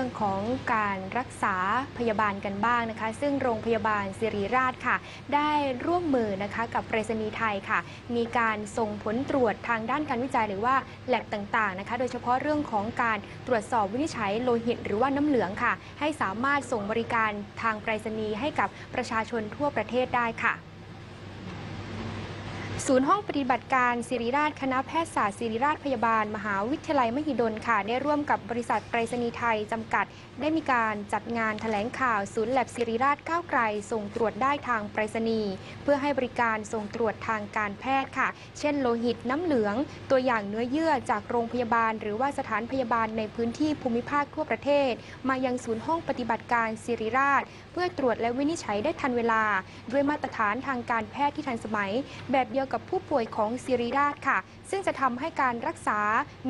่องของการรักษาพยาบาลกันบ้างนะคะ ซึ่งโรงพยาบาลสิริราชค่ะ ได้ร่วมมือนะคะกับไปรษณีย์ไทยค่ะ มีการส่งผลตรวจทางด้านการวิจัยหรือว่าแลบต่างๆนะคะ โดยเฉพาะเรื่องของการตรวจสอบวินิจฉัยโลหิต หรือว่าน้ำเหลืองค่ะ ให้สามารถส่งบริการทางไปรษณีย์ให้กับประชาชนทั่วประเทศได้ค่ะ ศูนย์ห้องปฏิบัติการศิริราชคณะแพทยศาสตร์ศิริราชพยาบาล มหาวิทยาลัยมหิดลค่ะ ได้ร่วมกับบริษัทไปรษณีย์ไทย จำกัด ได้มีการจัดงานแถลงข่าวศูนย์แลบศิริราชก้าวไกล ส่งตรวจได้ทางไปรษณีย์เพื่อให้บริการส่งตรวจทางการแพทย์ค่ะ เช่น โลหิตน้ำเหลือง ตัวอย่างเนื้อเยื่อจากโรงพยาบาล หรือว่าสถานพยาบาลในพื้นที่ภูมิภาคทั่วประเทศ มายังศูนย์ห้องปฏิบัติการศิริราช เพื่อตรวจและวินิจฉัยได้ทันเวลา ด้วยมาตรฐานทางการแพทย์ที่ทันสมัย แบบเดียวกับผู้ป่วยของศิริราชค่ะ ซึ่งจะทำให้การรักษา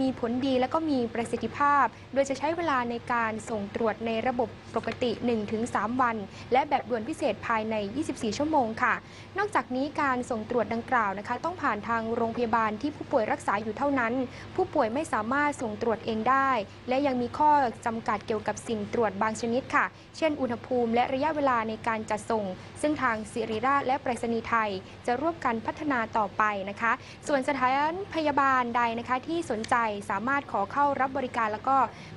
มีผลดีและก็มีประสิทธิภาพ โดยจะใช้เวลาในการส่งตรวจในระบบปกติ 1-3 วัน และแบบด่วนพิเศษภายใน 24 ชั่วโมงค่ะ นอกจากนี้การส่งตรวจดังกล่าวนะคะ ต้องผ่านทางโรงพยาบาลที่ผู้ป่วยรักษาอยู่เท่านั้น ผู้ป่วยไม่สามารถส่งตรวจเองได้ และยังมีข้อจำกัดเกี่ยวกับสิ่งตรวจบางชนิดค่ะ เช่น อุณหภูมิและระยะเวลาในการจัดส่ง ซึ่งทางศิริราชและไปรษณีย์ไทย จะร่วมกันพัฒนาต่อไปนะคะ ส่วนสถานพยาบาลใดนะคะ ที่สนใจสามารถขอเข้ารับบริการแล้วก็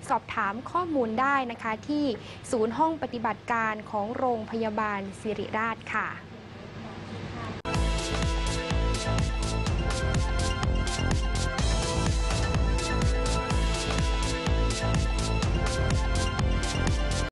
สอบถามข้อมูลได้นะคะ ที่ศูนย์ห้องปฏิบัติการของโรงพยาบาลสิริราชค่ะ